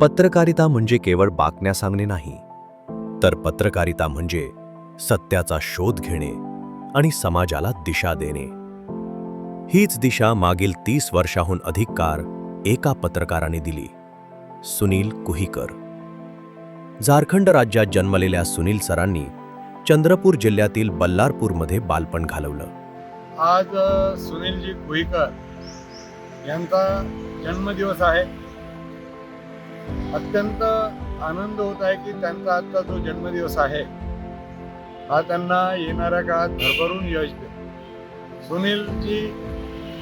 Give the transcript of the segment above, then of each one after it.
पत्रकारिता म्हणजे केवळ बातम्या सांगणे नाही तर पत्रकारिता म्हणजे सत्याचा शोध घेणे आणि समाजाला दिशा देणे. हीच दिशा मागील तीस वर्षाहून अधिक काळ एका पत्रकाराने दिली सुनील कुहीकर. झारखंड राज्यात जन्मलेल्या सुनील सरांनी चंद्रपूर जिल्ह्यातील बल्लारपूरमध्ये बालपण घालवलं. आज सुनीलजी कुहीकर यांचा जन्मदिवस आहे. अत्यंत आनंद होत आहे की त्यांचा आजचा जो जन्मदिवस आहे हा त्यांना येणाऱ्या काळात भरभरून यश दे सुनीलजी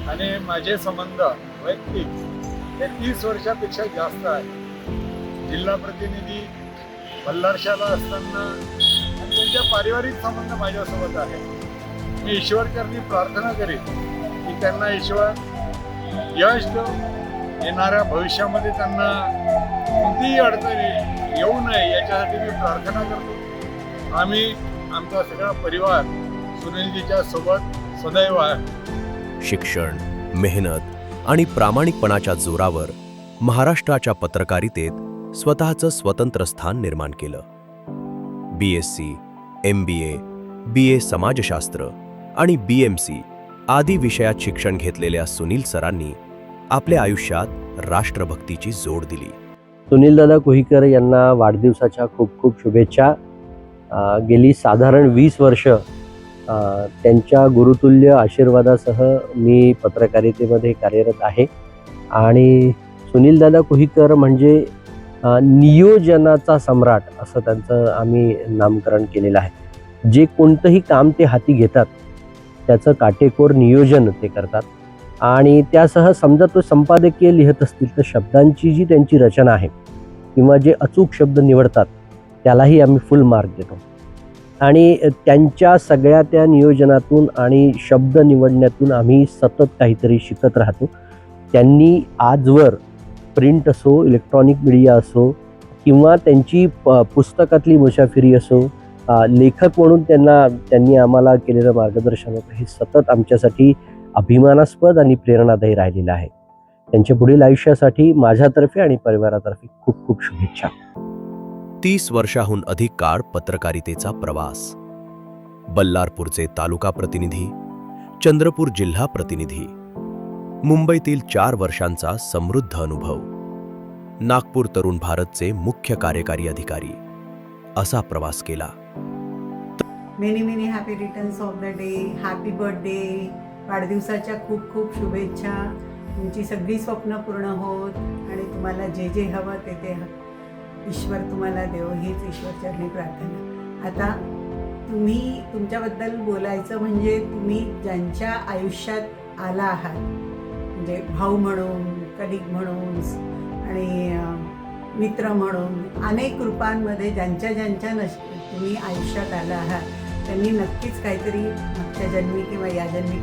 आणि माझे संबंध वैयक्तिक हे तीस वर्षापेक्षा जास्त आहे जिल्हा प्रतिनिधी बल्लारशाला असताना आणि त्यांच्या पारिवारिक संबंध माझ्यासोबत आहे मी ईश्वरचरणी प्रार्थना करेन की त्यांना ईश्वर यश देव येणाऱ्या भविष्यामध्ये त्यांना कोणतीही अडचणी येऊ नये याच्यासाठी मी प्रार्थना करतो. आम्ही आमचा सगळा परिवार सुनीलजीच्या सोबत सदैव आहे. शिक्षण मेहनत आणि प्रामाणिकपणाच्या जोरावर महाराष्ट्राच्या पत्रकारितेत स्वतःचं स्वतंत्र स्थान निर्माण केलं. B S C M B A B A समाजशास्त्र आणि बी एम सी आदी विषयात शिक्षण घेतलेल्या सुनील सरांनी आपल्या आयुष्यात राष्ट्रभक्तीची जोड दिली. सुनीलदादा कोहीकर यांना वाढदिवसाच्या खूप खूप शुभेच्छा. गेली साधारण वीस वर्ष त्यांच्या गुरुतुल्य आशीर्वादासह मी पत्रकारितेमध्ये कार्यरत आहे. आणि सुनीलदादा कोहीकर म्हणजे नियोजनाचा सम्राट असं त्यांचं आम्ही नामकरण केलेलं आहे. जे कोणतंही काम ते हाती घेतात त्याचं काटेकोर नियोजन ते करतात. आणि त्यासह समजा तो संपादकीय लिहित असतील तर शब्दांची जी त्यांची रचना आहे किंवा जे अचूक शब्द निवडतात त्यालाही आम्ही फुल मार्क देतो. आणि त्यांच्या सगळ्या त्या नियोजनातून आणि शब्द निवडण्यातून आम्ही सतत काहीतरी शिकत राहतो. त्यांनी आजवर प्रिंट असो इलेक्ट्रॉनिक मीडिया असो किंवा त्यांची प पुस्तकातली मुसाफिरी असो लेखक म्हणून त्यांना त्यांनी आम्हाला केलेलं मार्गदर्शन होतं हे सतत आमच्यासाठी अभिमानास्पद आणि प्रेरणादायी राहिलेलं आहे. त्यांच्या पुढील आयुष्यासाठी माझ्यातर्फे आणि परिवारातर्फे खूप खूप शुभेच्छा. तीस वर्षाहून अधिक काळ पत्रकारितेचा प्रवास. बल्लारपूरचे तालुका प्रतिनिधी चंद्रपूर जिल्हा प्रतिनिधी. मुंबईतील चार वर्षांचा समृद्ध अनुभव. नागपूर तरुण भारतचे मुख्य कार्यकारी अधिकारी. असा प्रवास केला. Many many happy returns of the day happy birthday वाढदिवसाच्या खूप खूप शुभेच्छा. तुमची सगळी स्वप्न पूर्ण होत आणि तुम्हाला जे जे हवं ते ते ईश्वर तुम्हाला देव हीच ईश्वरचरणी प्रार्थना. आता तुम्ही तुमच्याबद्दल बोलायचं म्हणजे तुम्ही ज्यांच्या आयुष्यात आला आहात म्हणजे भाऊ म्हणून कलिक म्हणून आणि मित्र म्हणून अनेक रूपांमध्ये ज्यांच्या ज्यांच्या नश तुम्ही आयुष्यात आला आहात त्यांनी नक्कीच काहीतरी मागच्या जन्मी किंवा या जन्मी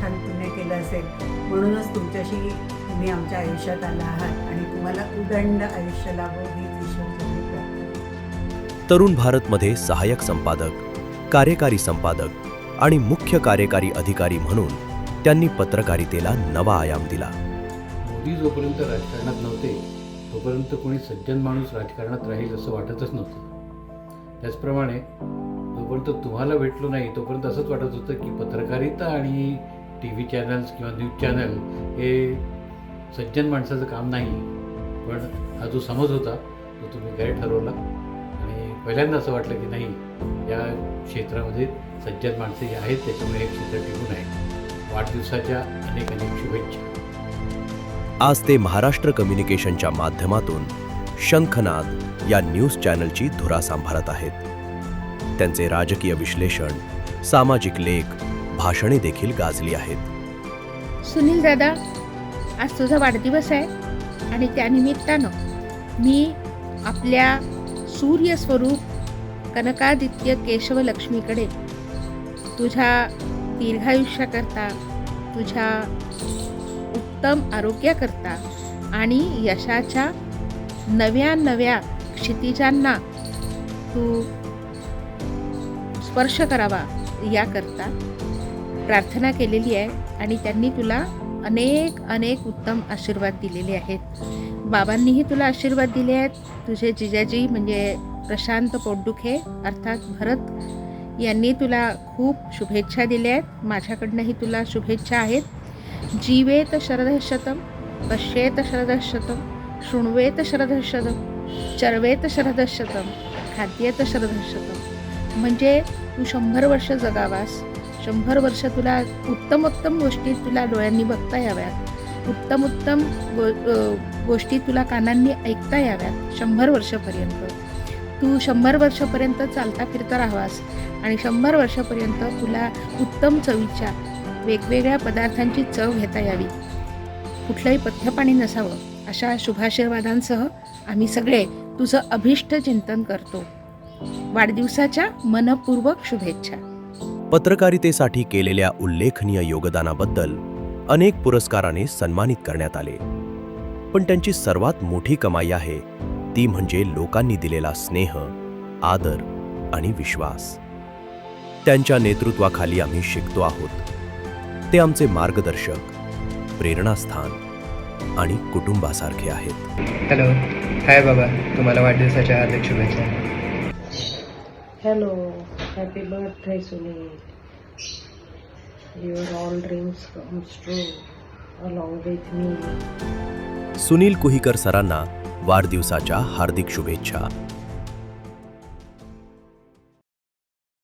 छान पुण्य केलं असेल. म्हणूनच तुमच्याशी तुम्ही आमच्या आयुष्यात आला आहात आणि तुम्हाला उदंड आयुष्य लाभो हीच ईश्वरचरणी प्रार्थना तरुण भारतमध्ये सहाय्यक संपादक कार्यकारी संपादक आणि मुख्य कार्यकारी अधिकारी म्हणून त्यांनी पत्रकारितेला नवा आयाम दिला. मोदी जोपर्यंत राजकारणात नव्हते तोपर्यंत कोणी सज्जन माणूस राजकारणात राहील असं वाटतच नव्हतं. त्याचप्रमाणे जोपर्यंत तुम्हाला भेटलो नाही तोपर्यंत असंच वाटत होतं की पत्रकारिता आणि टी व्ही चॅनल्स किंवा न्यूज चॅनल हे सज्जन माणसाचं काम नाही पण हा जो समज होता तो तुम्ही गैर ठरवला. आणि पहिल्यांदा असं वाटलं की नाही या क्षेत्रामध्ये सज्जन माणसं जी आहेत त्याच्यामुळे हे क्षेत्र टिकून आहे. वाढदिवसाच्या अनेक अनेक शुभेच्छा. आज ते महाराष्ट्र कम्युनिकेशनच्या माध्यमातून शंखनाद या न्यूज चॅनलची धुरा सांभाळत आहेत. त्यांचे राजकीय विश्लेषण सामाजिक लेख भाषणे देखील गाजली आहेत. सुनील दादा आज तुझा वाढदिवस आहे आणि त्यानिमित्तानं मी आपल्या सूर्यस्वरूप कनकादित्य केशवलक्ष्मीकडे तुझ्या दीर्घायुष्याकरता तुझ्या उत्तम आरोग्याकरता आणि यशाच्या नव्या नव्या क्षितिजांना तू स्पर्श करावा याकरता प्रार्थना केलेली आहे आणि त्यांनी तुला अनेक अनेक उत्तम आशीर्वाद दिलेले आहेत. बाबांनीही तुला आशीर्वाद दिले आहेत. तुझे जिजाजी म्हणजे प्रशांत पोटदुखे अर्थात भरत यांनी तुला खूप शुभेच्छा दिल्या आहेत. माझ्याकडनंही तुला शुभेच्छा आहेत. जीवेत शरदशतम पश्येत शरदशतम शृण्वेत शरदशतम चरवेत शरदशतम खाद्येत शरदशतम म्हणजे तू शंभर वर्ष जगावास. शंभर वर्ष तुला उत्तम उत्तम गोष्टी तुला डोळ्यांनी बघता याव्यात. उत्तम उत्तम गो गोष्टी तुला कानांनी ऐकता याव्यात शंभर वर्षापर्यंत. तू शंभर वर्षापर्यंत चालता फिरता राहावास आणि शंभर वर्षापर्यंत तुला उत्तम चवीच्या वेगवेगळ्या पदार्थांची चव घेता यावी. कुठलंही पथ्यपाणी नसावं. अशा शुभाशीर्वादांसह आम्ही सगळे तुझं अभिष्ट चिंतन करतो. वाढदिवसाच्या मनपूर्वक शुभेच्छा. पत्रकारितेसाठी केलेल्या उल्लेखनीय योगदानाबद्दल अनेक पुरस्काराने सन्मानित करण्यात आले. पण त्यांची सर्वात मोठी कमाई आहे ती म्हणजे लोकांनी दिलेला स्नेह आदर आणि विश्वास. त्यांच्या नेतृत्वाखाली आम्ही शिकतो आहोत. ते आमचे मार्गदर्शक प्रेरणास्थान आणि कुटुंबासारखे आहेत. हॅलो हाय बाबा तुम्हाला वाढदिवसाच्या हार्दिक शुभेच्छा. Hello, happy birthday, Sunil. Your all dreams comes true along with me. Sunil Kuhikar सरांना वाढदिवसाच्या हार्दिक शुभेच्छा